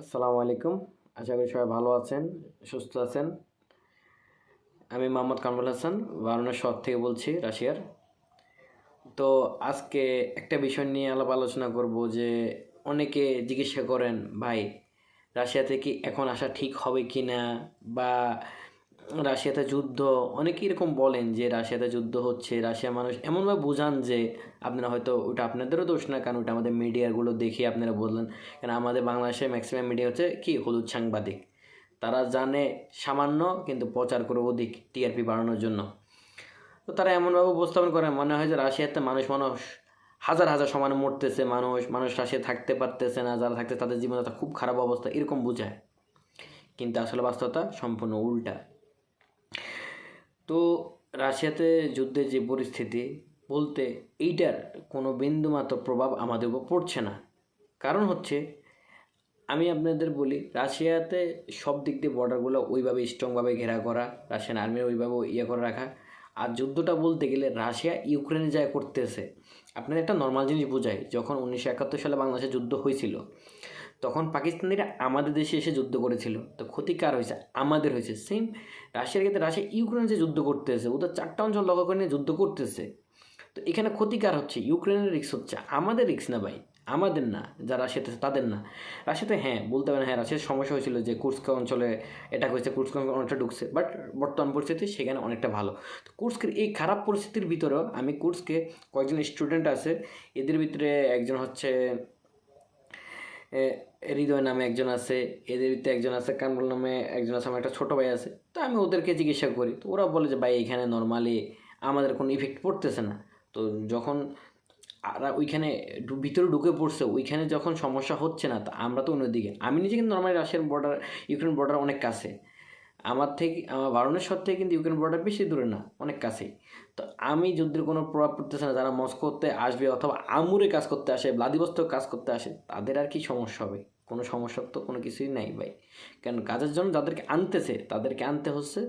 আসসালামু আলাইকুম। আশা করি সবাই ভালো আছেন, সুস্থ আছেন। আমি মোহাম্মদ কামরুল হাসান, বারাণসী শহর থেকে বলছি, রাশিয়ার। তো আজকে একটা বিষয় নিয়ে আলাপ আলোচনা করব যে অনেকে জিজ্ঞাসা করেন, ভাই রাশিয়া থেকে এখন আসা ঠিক হবে কি না বা রাশিয়াতে যুদ্ধ, অনেকেই এরকম বলেন যে রাশিয়াতে যুদ্ধ হচ্ছে রাশিয়া মানুষ এমনভাবে বোঝান যে আপনারা হয়তো ওটা আপনাদেরও দোষ না, কারণ ওটা আমাদের মিডিয়াগুলো দেখে আপনারা বললেন। কারণ আমাদের বাংলাদেশের ম্যাক্সিমাম মিডিয়া হচ্ছে কি? হলুদ সাংবাদিক। তারা জানে সামান্য কিন্তু প্রচার করে অধিক টিআরপি বাড়ানোর জন্য। তো তারা এমনভাবে উপস্থাপন করে, মনে হয় যে রাশিয়াতে মানুষ মানুষ, হাজার হাজার সমানে মরতেছে, মানুষ মানুষ রাশিয়া থাকতে পারতেছে না, যারা থাকতে তাদের জীবনটা খুব খারাপ অবস্থা, এরকম বোঝায়। কিন্তু আসলে বাস্তবতা সম্পূর্ণ উল্টা। তো রাশিয়াতে যুদ্ধের যে পরিস্থিতি বলতে এইটার কোনো বিন্দুমাত্র প্রভাব আমাদের উপর পড়ছে না। কারণ হচ্ছে, আমি আপনাদের বলি, রাশিয়াতে সব দিক দিয়ে বর্ডারগুলো ওইভাবে স্ট্রংভাবে ঘেরা করা রাশিয়ান আর্মি ওইভাবে ইয়ে করে রাখা আর যুদ্ধটা বলতে গেলে রাশিয়া ইউক্রেনে যায় করতেছে, আপনাদের একটা নর্মাল জিনিস বোঝায় যখন উনিশশো একাত্তর সালে বাংলাদেশে যুদ্ধ হয়েছিল, তখন পাকিস্তানিরা আমাদের দেশে এসে যুদ্ধ করেছিল। তো ক্ষতি কার হয়েছে? আমাদের হয়েছে। সেম রাশিয়ার ক্ষেত্রে রাশিয়া ইউক্রেনে যে যুদ্ধ করতেছে, ওদের চারটা অঞ্চল লক্ষ্য করে নিয়ে যুদ্ধ করতেছে। তো এখানে ক্ষতিকার হচ্ছে, ইউক্রেনের রিক্স হচ্ছে, আমাদের রিক্স না ভাই, আমাদের না, যারা আছে তাদের না। রাশিয়াতে হ্যাঁ বলতে পারেন হ্যাঁ রাশিয়ার সমস্যা হয়েছিল যে কুর্স্ক অঞ্চলে এটা হয়েছে, কুর্স্ক অনেকটা ঢুকছে বাট বর্তমান পরিস্থিতি সেখানে অনেকটা ভালো। তো কুর্স্কের এই খারাপ পরিস্থিতির ভিতরেও আমি কুর্সকে কয়েকজন স্টুডেন্ট আছে, এদের ভিতরে একজন হচ্ছে হৃদয় নামে একজন আছে, এদের ভিতরে একজন আছে, কামরুল নামে একজন আছে, আমার একটা ছোটো ভাই আছে, তো আমি ওদেরকে জিজ্ঞাসা করি, তো ওরা বলে যে, ভাই, এখানে নর্মালি আমাদের কোনো ইফেক্ট পড়তেছে না। তো যখন আর ওইখানে ভিতরে ঢুকে পড়ছে, ওইখানে যখন সমস্যা হচ্ছে না, তা আমরা তো অন্যদিকে। আমি নিজে কিন্তু নর্মালি রাশিয়ার বর্ডার ইউক্রেন বর্ডার অনেক কাছে। আমার থেকে, আমার বারণেশ্বর থেকে কিন্তু ইউক্রেন বর্ডার বেশি দূরে না, অনেক কাছেই। তো আমি যুদ্ধের কোনো প্রভাব পড়তেছে না, যারা মস্কোতে আসবে অথবা আমুরে কাজ করতে আসে ভ্লাদিবস্তক কাজ করতে আসে, তাদের আর কি সমস্যা হবে? কোনো সমস্যা তো কোনো কিছুই নাই ভাই। কারণ কাজের জন্য যাদেরকে আনতেছে, তাদেরকে আনতে হচ্ছে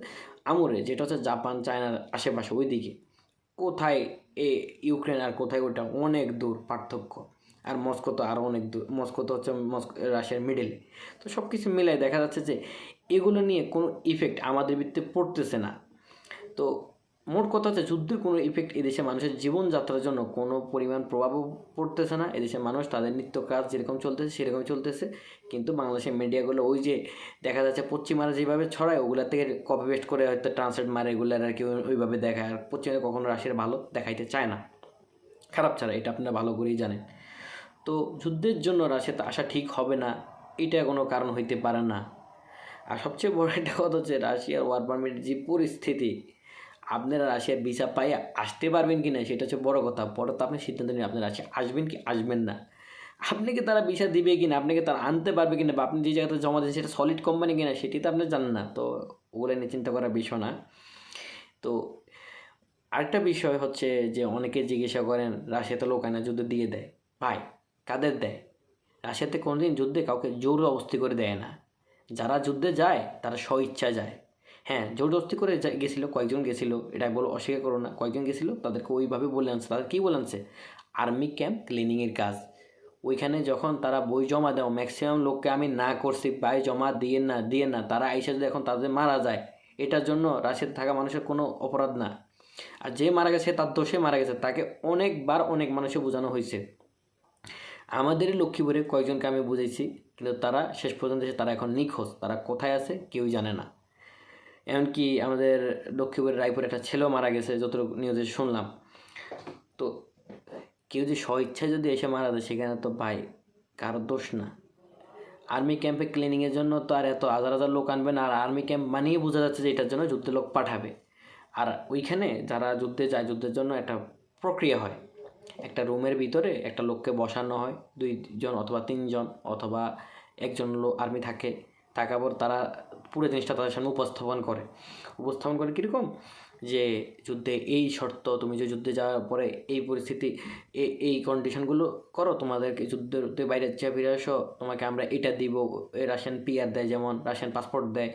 আমুরে, যেটা হচ্ছে জাপান, চায়নার আশেপাশে, ওইদিকে। কোথায় এ ইউক্রেন আর কোথায় ওটা অনেক দূর পার্থক্য। আর মস্কো তো আরও অনেক দূর। মস্কো তো হচ্ছে রাশিয়ার মিডলে তো সব কিছু মিলাই দেখা যাচ্ছে যে এগুলো নিয়ে কোনো ইফেক্ট আমাদের ভিত্তিতে পড়তেছে না। তো মোট কথা হচ্ছে যুদ্ধের কোনো ইফেক্ট এদেশে মানুষের জীবনযাত্রার জন্য কোনো পরিমাণ প্রভাবও পড়তেছে না। এদেশের মানুষ তাদের নিত্য কাজ যেরকম চলতেছে সেরকম চলতেছে। কিন্তু বাংলাদেশের মিডিয়াগুলো ওই যে দেখা যাচ্ছে পশ্চিমারা যেভাবে ছড়ায় ওগুলা থেকে কপি পেস্ট করে হয়তো ট্রান্সলেট মারে, এগুলার আর কি ওইভাবে দেখায়। আর পশ্চিমে কখনো রাশিয়ার ভালো দেখাইতে চায় না। খারাপ ছাড়া, এটা আপনারা ভালো করেই জানেন। তো যুদ্ধের জন্য রাশিয়াতে আসা ঠিক হবে না, এটা কোনো কারণ হইতে পারে না। আর সবচেয়ে বড় একটা কথা হচ্ছে রাশিয়ার ওয়ার পারমিট যে পরিস্থিতি আপনারা রাশিয়ার ভিসা পাইয়া আসতে পারবেন কি না সেটা হচ্ছে বড় কথা। পরে তো আপনি সিদ্ধান্ত নিন আপনি রাশিয়া আসবেন কি আসবেন না। আপনাকে তারা ভিসা দিবে কিনা আপনাকে তারা আনতে পারবে কি না বা আপনি যে জায়গাতে জমা দিয়েছেন সেটা সলিড কোম্পানি কিনা, সেটি তো আপনি জানেন না। তো ওগুলো নিয়ে চিন্তা করার বিষয় না। তো আরেকটা বিষয় হচ্ছে যে অনেকে জিজ্ঞাসা করেন, রাশিয়াতে লোক আয়না যুদ্ধ দিয়ে দেয়। ভাই, কাদের দেয়? রাশিয়াতে কোনোদিন যুদ্ধে কাউকে জোর অবস্থি করে দেয় না। যারা যুদ্ধে যায়, তারা স্ব ইচ্ছা যায়। হ্যাঁ জোরদস্তি করে গেছিল, কয়েকজন গেছিল, এটা বলো, অস্বীকার করো না, কয়েকজন গেছিল, তাদেরকে ওইভাবে বলে আনছে। তাদের কী বলে আনছে? আর্মি ক্যাম্প ক্লিনিংয়ের কাজ। ওইখানে যখন তারা বই জমা দেও ম্যাক্সিমাম লোককে আমি না করছি বাই জমা দিয়ে না দিয়ে না, তারা আইসা যদি এখন তাদের মারা যায়, এটার জন্য রাশিয়াতে থাকা মানুষের কোনো অপরাধ না। আর যে মারা গেছে, তার দোষে মারা গেছে, তাকে অনেকবার অনেক মানুষে বোঝানো হয়েছে। আমাদের লক্ষ্মীপুরে কয়েকজনকে আমি বুঝেছি কিন্তু তারা শেষ পর্যন্ত এসে তারা এখন নিখোঁজ, তারা কোথায় আছে কেউই জানে না। এমনকি আমাদের লক্ষ্মীপুরের রায়পুরে একটা ছেলেও মারা গেছে, যতটুকু নিউজে শুনলাম। তো কেউ যদি স্বইচ্ছায় যদি এসে মারা যায়, সেখানে তো ভাই কারও দোষ না। আর্মি ক্যাম্পে ক্লিনিংয়ের জন্য তো আর এত হাজার হাজার লোক আনবে না, আর আর্মি ক্যাম্প মানেই বোঝা যাচ্ছে যে এটার জন্য যুদ্ধে লোক পাঠাবে। আর ওইখানে যারা যুদ্ধে যায়, যুদ্ধের জন্য একটা প্রক্রিয়া হয়। একটা রুমের ভিতরে একটা লোককে বসানো হয়, দুইজন অথবা তিনজন অথবা একজন লোক আর্মি থাকে, থাকার পর তারা পুরো জিনিসটা তাদের সামনে উপস্থাপন করে। উপস্থাপন করে কীরকম? যে যুদ্ধে এই শর্ত, তুমি যে যুদ্ধে যাওয়ার পরে এই পরিস্থিতি এই কন্ডিশনগুলো করো, তোমাদেরকে যুদ্ধের বাইরে যা ফিরে আসো, তোমাকে আমরা এটা দিব রাশিয়ান পিআর দেয় যেমন রাশিয়ান পাসপোর্ট দেয়।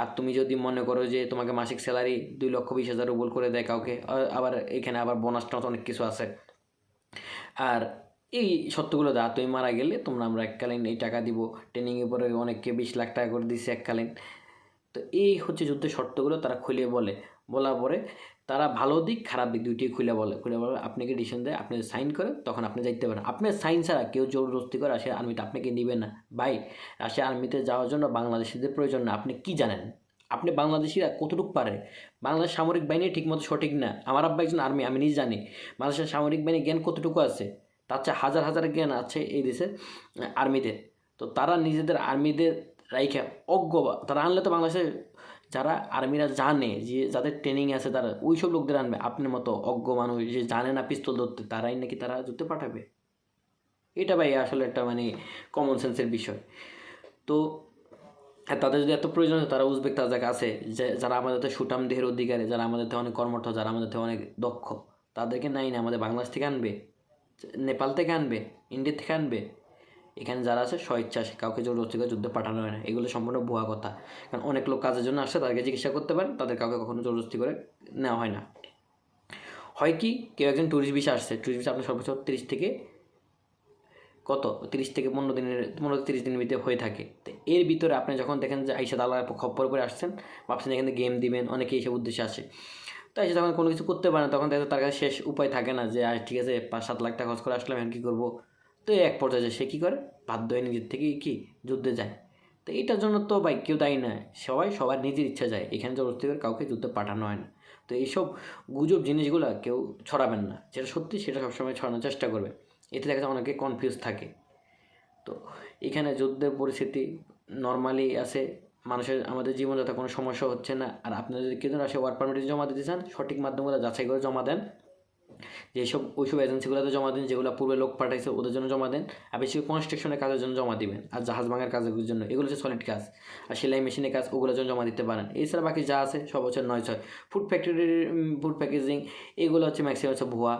আর তুমি যদি মনে করো যে তোমাকে মাসিক স্যালারি দুই লক্ষ বিশ হাজার রুবল করে দেয় কাউকে আবার এখানে আবার বোনাস টনাস অনেক কিছু আছে। আর এই সত্যগুলো দা তুমি মারা গেলে তোমরা আমরা এককালীন এই টাকা দিব। ট্রেনিংয়ের পরে অনেককে বিশ লাখ টাকা করে দিচ্ছে এককালীন। তো এই হচ্ছে যুদ্ধের শর্তগুলো তারা খুলে বলে। বলার পরে তারা ভালো দিক, খারাপ দিক দুইটি খুলে বলে। খুলে বলে আপনাকে ডিসিশন দেয় আপনি সাইন করে তখন আপনি যাইতে পারেন। আপনার সাইন ছাড়া কেউ জোরদস্তি করে রাশিয়ার আর্মিতে আপনাকে নেবে না। ভাই রাশিয়া আর্মিতে যাওয়ার জন্য বাংলাদেশিদের প্রয়োজন না। আপনি কি জানেন? আপনি বাংলাদেশিরা কতটুকু পারে? বাংলাদেশ সামরিক বাহিনী ঠিকমতো সঠিক না। আমার আব্বা একজন আর্মি আমি নিজে জানি। বাংলাদেশের সামরিক বাহিনী জ্ঞান কতটুকু আছে? তার চেয়ে হাজার হাজার জ্ঞান আছে এই দেশের আর্মিতে তো। তারা নিজেদের আর্মিদের রাইখা, অজ্ঞ তারা আনলে তো বাংলাদেশে যারা আর্মিরা জানে যে যাদের ট্রেনিং আছে তারা ওই সব লোকদের আনবে। আপনার মতো অজ্ঞ মানুষ যে জানে না পিস্তল ধরতে, তারাই নাকি তারা যুদ্ধে পাঠাবে? এটা ভাই আসলে একটা মানে কমন সেন্সের বিষয়। তো তাদের যদি এত প্রয়োজন হয়, তারা উজবেক তাজাক আছে, যে যারা আমাদের সুটাম দেহের অধিকারী, যারা আমাদের অনেক কর্মঠ, যারা আমাদের অনেক দক্ষ, তাদেরকে নাই না, আমাদের বাংলাদেশ থেকে আনবে, নেপাল থেকে আনবে, ইন্ডিয়া থেকে আনবে। এখানে যারা আছে স্বইচ্ছা আসে কাউকে জোরদস্তি করে যুদ্ধে পাঠানো হয় না। এগুলো সম্পূর্ণ ভুয়া কথা। কারণ অনেক লোক কাজের জন্য আসে, তাদেরকে চিকিৎসা করতে পারেন, তাদের কাউকে কখনো জোরদস্তি করে নেওয়া হয় না। হয় কি, কেউ একজন ট্যুরিস্ট ভিসা আসছে ট্যুরিস্ট ভিসা আপনার সর্বোচ্চ তিরিশ থেকে কত? তিরিশ থেকে পনেরো দিনের, পনেরো তিরিশ দিনের ভিতরে হয়ে থাকে। তো এর ভিতরে আপনি যখন দেখেন যে আইসা দালার খপ্পর করে আসছেন, ভাবছেন এখানে গেম দিবেন অনেকে এইসব উদ্দেশ্যে আসে। তো এসে যখন কোনো কিছু করতে পারে না, তখন দেখা তার কাছে শেষ উপায় থাকে না যে আজ ঠিক আছে, পাঁচ সাত লাখ টাকা খরচ করে আসলাম, এখন কী করব? তো এক পর্যায়ে সে কী করে? বাধ্য হয়ে নিজের থেকে কি যুদ্ধে যায়। তো এইটার জন্য তো ভাই কেউ দায়ী না সবাই, সবার নিজের ইচ্ছা যায়। এখানে জবরদস্তি করে কাউকে যুদ্ধে পাঠানো হয় না। তো এইসব গুজব জিনিসগুলো কেউ ছড়াবেন না। যেটা সত্যি সেটা সবসময় ছড়ানোর চেষ্টা করবে। এতে দেখা যায় অনেকে কনফিউজ থাকে। তো এখানে যুদ্ধের পরিস্থিতি নর্মালি আছে। মানুষের, আমাদের জীবনযাত্রা কোনো সমস্যা হচ্ছে না। আর আপনারা যদি কেউ আসে ওয়ার্ক পারমিটে জমা দিতে চান, সঠিক মাধ্যমগুলো যাচাই করে জমা দেন। যেসব ওইসব এজেন্সিগুলোতে জমা দিন, যেগুলো পূর্বে লোক পাঠাইছে, ওদের জন্য জমা দেন। আর বেশি কনস্ট্রাকশনের কাজের জন্য জমা দিবেন। আর জাহাজ ভাঙার কাজের জন্য। এগুলো হচ্ছে সলিড কাজ। আর সেলাই মেশিনের কাজ, ওগুলোর জন্য জমা দিতে পারেন। এছাড়া বাকি যা আছে, সব হচ্ছে নয় ছয়। ফুড ফ্যাক্টরি ফুড প্যাকেজিং এগুলো হচ্ছে ম্যাক্সিমাম হচ্ছে ভুয়া।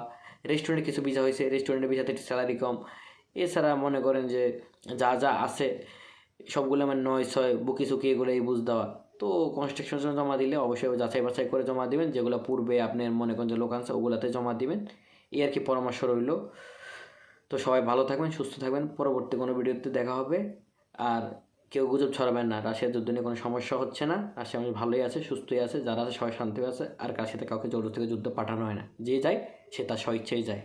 রেস্টুরেন্টে কিছু ভিসা হয়েছে রেস্টুরেন্টের ভিসাতে একটু স্যালারি কম। এছাড়া মনে করেন যে যা যা আছে, সবগুলো আমার নয় ছয় বুকি সুকি এগুলো এই বুঝ দেওয়া। তো কনস্ট্রাকশন জমা দিলে অবশ্যই যাচাই বাছাই করে জমা দিবেন। যেগুলো পূর্বে আপনার মনে করেন যে লোক আছে ওগুলোতে জমা দিবেন। এই আর কি পরামর্শ রইল। তো সবাই ভালো থাকবেন, সুস্থ থাকবেন। পরবর্তী কোনো ভিডিওতে দেখা হবে। আর কেউ গুজব ছড়াবেন না। রাশিয়ার যুদ্ধ নিয়ে কোনো সমস্যা হচ্ছে না। রাশিয়া মানুষ ভালোই আছে, সুস্থই আছে। যারা আছে সবাই শান্তি আছে। আর কার সাথে কাউকে জোর থেকে যুদ্ধ পাঠানো হয় না। যে যায়, সে তার স্বইচ্ছেই যায়।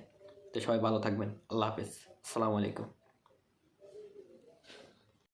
তো সবাই ভালো থাকবেন। আল্লাহ হাফেজ। আসসালামু আলাইকুম।